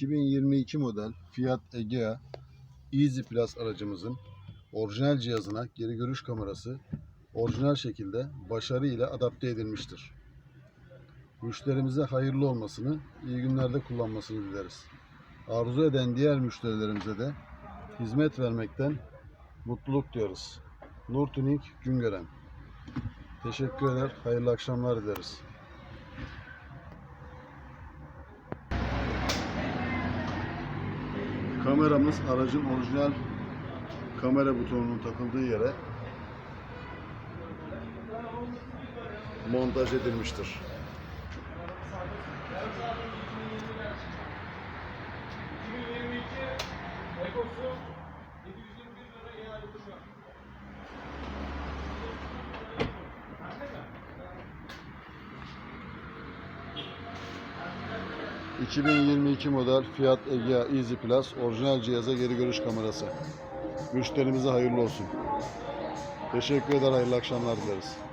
2022 model Fiat Egea Easy Plus aracımızın orijinal cihazına geri görüş kamerası orijinal şekilde başarı ile adapte edilmiştir. Müşterimize hayırlı olmasını, iyi günlerde kullanmasını dileriz. Arzu eden diğer müşterilerimize de hizmet vermekten mutluluk duyarız. Nur Tuning Güngören. Teşekkür eder, hayırlı akşamlar dileriz. Kameramız aracın orijinal kamera butonunun takıldığı yere montaj edilmiştir. Ekosu 2022 model Fiat Egea Easy Plus orijinal cihaza geri görüş kamerası. Müşterimize hayırlı olsun. Teşekkür eder, hayırlı akşamlar dileriz.